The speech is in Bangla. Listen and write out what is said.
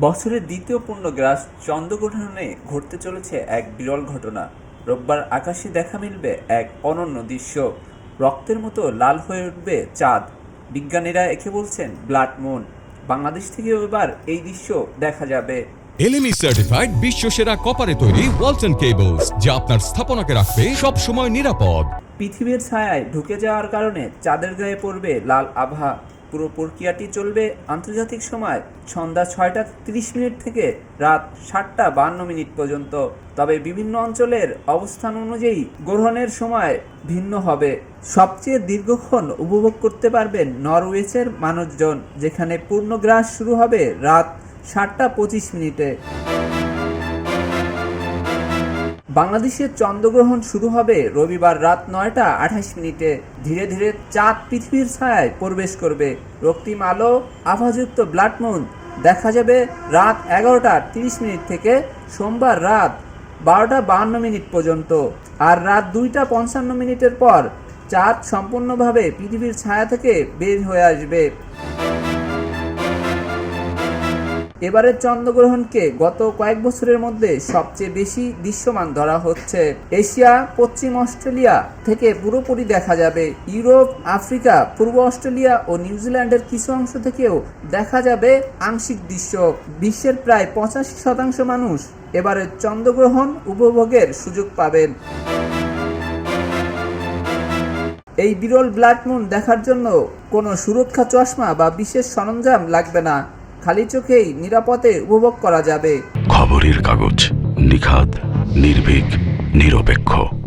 বছরের দ্বিতীয় পূর্ণগ্রাস চন্দ্রগ্রহণে ঘটতে চলেছে এক বিরল ঘটনা। রোববার আকাশে দেখা মিলবে এক অনন্য দৃশ্য। রক্তের মতো লাল হয়ে উঠবে চাঁদ। বিজ্ঞানীরা একে বলছেন ব্লাড মুন। বাংলাদেশ থেকেও এবার এই দৃশ্য দেখা যাবে। এলএমই সার্টিফাইড বিশ্ব সেরা কপারে তৈরি ওয়ালটন কেবলস যা আপনার স্থাপনাকে রাখবে সব সময় নিরাপদ। পৃথিবীর ছায়ায় ঢুকে যাওয়ার কারণে চাঁদের গায়ে পড়বে লাল আভা। পুরো প্রক্রিয়াটি চলবে আন্তর্জাতিক সময় সন্ধ্যা ছয়টা তিরিশ মিনিট থেকে রাত সাতটা বান্ন মিনিট পর্যন্ত। তবে বিভিন্ন অঞ্চলের অবস্থান অনুযায়ী গ্রহণের সময় ভিন্ন হবে। সবচেয়ে দীর্ঘক্ষণ উপভোগ করতে পারবেন নরওয়েজের মানুষজন, যেখানে পূর্ণগ্রাস শুরু হবে রাত সাতটা পঁচিশ মিনিটে। বাংলাদেশের চন্দ্রগ্রহণ শুরু হবে রবিবার রাত নয়টা আঠাশ মিনিটে। ধীরে ধীরে চাঁদ পৃথিবীর ছায়ায় প্রবেশ করবে। রক্তিম আলো আভাযুক্ত ব্লাড মুন। দেখা যাবে রাত এগারোটা তিরিশ মিনিট থেকে সোমবার রাত বারোটা বাহান্ন মিনিট পর্যন্ত। আর রাত দুইটা পঞ্চান্ন মিনিটের পর চাঁদ সম্পূর্ণভাবে পৃথিবীর ছায়া থেকে বের হয়ে আসবে। এবারের চন্দ্রগ্রহণকে গত কয়েক বছরের মধ্যে সবচেয়ে বেশি দৃশ্যমান ধরা হচ্ছে। এশিয়া, পশ্চিম অস্ট্রেলিয়া থেকে পুরোপুরি দেখা যাবে। ইউরোপ, আফ্রিকা, পূর্ব অস্ট্রেলিয়া ও নিউজিল্যান্ডের কিছু অংশ থেকেও দেখা যাবে আংশিক দৃশ্য। বিশ্বের প্রায় পঁচাশি শতাংশ মানুষ এবারের চন্দ্রগ্রহণ উপভোগের সুযোগ পাবেন। এই বিরল ব্লাড মুন দেখার জন্য কোনো সুরক্ষা চশমা বা বিশেষ সরঞ্জাম লাগবে না। খালি চোখেই নিরাপদে উপভোগ করা যাবে। খবরের কাগজ নিখাত নির্ভীক নিরপেক্ষ।